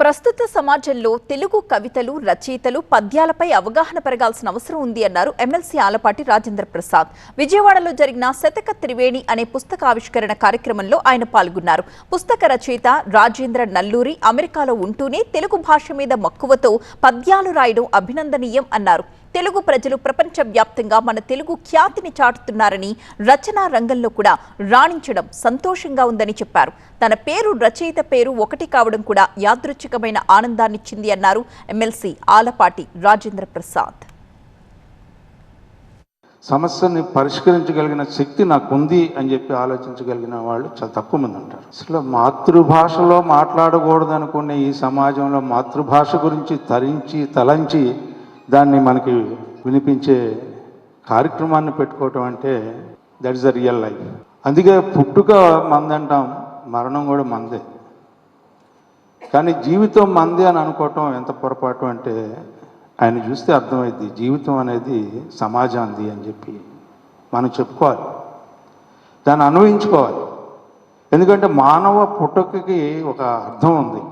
ప్రస్తుత సమాజంలో తెలుగు కవితలు రచయితలు పద్యాలపై అవగాహన పెరగాల్సిన అవసరం ఉంది అన్నారు ఎమ్మెల్సీ ఆలపాటి రాజేంద్ర ప్రసాద్. విజయవాడలో జరిగిన శతక త్రివేణి అనే పుస్తక ఆవిష్కరణ కార్యక్రమంలో ఆయన పాల్గొన్నారు. పుస్తక రచయిత రాజేంద్ర నల్లూరి అమెరికాలో ఉంటూనే తెలుగు భాష మీద మక్కువతో పద్యాలు రాయడం అభినందనీయం అన్నారు. తెలుగు ప్రజలు ప్రపంచవ్యాప్తంగా మన తెలుగు ఖ్యాతిని చాటుతున్నారని రచనా రంగంలో కూడా రాణించడం సంతోషంగా ఉందని చెప్పారు. తన పేరు రచయిత పేరు ఒకటి కావడం కూడా యాదృచ్ఛికమైన ఆనందాన్నిచ్చింది అన్నారు ఎమ్మెల్సీ ఆలపాటి రాజేంద్ర ప్రసాద్. సమస్యని పరిష్కరించగలిగిన శక్తి నాకుంది అని చెప్పి ఆలోచించగలిగిన వాళ్ళు చాలా తక్కువ మంది ఉంటారు. అసలు మాతృభాషలో మాట్లాడకూడదు అనుకునే ఈ సమాజంలో మాతృభాష గురించి తరించి తలంచి దాన్ని మనకి వినిపించే కార్యక్రమాన్ని పెట్టుకోవటం అంటే that is the real life అందుకే పుట్టుక మందంటాం మరణం కూడా మందే. కానీ జీవితం మంది అని అనుకోవటం ఎంత పొరపాటు అంటే ఆయన చూస్తే అర్థమైంది జీవితం అనేది సమాజాంది అని చెప్పి మనం చెప్పుకోవాలి. దాన్ని అనుభవించుకోవాలి. ఎందుకంటే మానవ పుట్టుకకి ఒక అర్థం ఉంది.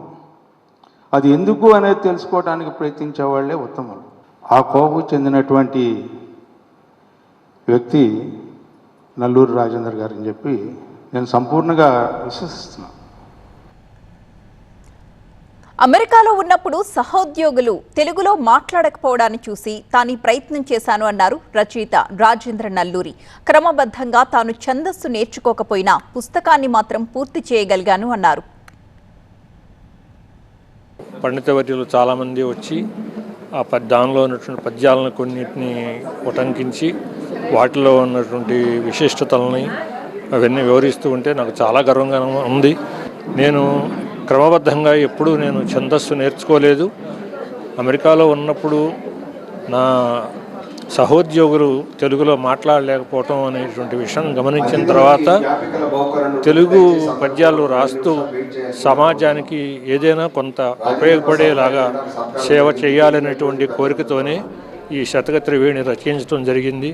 అది ఎందుకు అనేది తెలుసుకోవడానికి ప్రయత్నించే వాళ్ళే ఉత్తములు. ఆ కోపు చెందినటువంటి వ్యక్తి నల్లూరు రాజేందర్ గారు అని చెప్పి నేను సంపూర్ణంగా విశ్వసిస్తున్నాను. అమెరికాలో ఉన్నప్పుడు సహోద్యోగులు తెలుగులో మాట్లాడకపోవడాన్ని చూసి తాను ప్రయత్నం చేశాను అన్నారు రచయిత రాజేంద్ర నల్లూరి. క్రమబద్ధంగా తాను ఛందస్సు నేర్చుకోకపోయినా పుస్తకాన్ని మాత్రం పూర్తి చేయగలిగాను అన్నారు. పండిత వర్యులు చాలామంది వచ్చి ఆ పద్ దానిలో ఉన్నటువంటి పద్యాలను కొన్నిటిని ఉటంకించి వాటిలో ఉన్నటువంటి విశిష్టతలని అవన్నీ వివరిస్తూ ఉంటే నాకు చాలా గర్వంగా ఉంది. నేను క్రమబద్ధంగా ఎప్పుడూ నేను ఛందస్సు నేర్చుకోలేదు. అమెరికాలో ఉన్నప్పుడు నా సహోద్యోగులు తెలుగులో మాట్లాడలేకపోవటం అనేటువంటి విషయం గమనించిన తర్వాత తెలుగు పద్యాలు రాస్తూ సమాజానికి ఏదైనా కొంత ఉపయోగపడేలాగా సేవ చేయాలనేటువంటి కోరికతోనే ఈ శతక త్రివేణి రచించడం జరిగింది.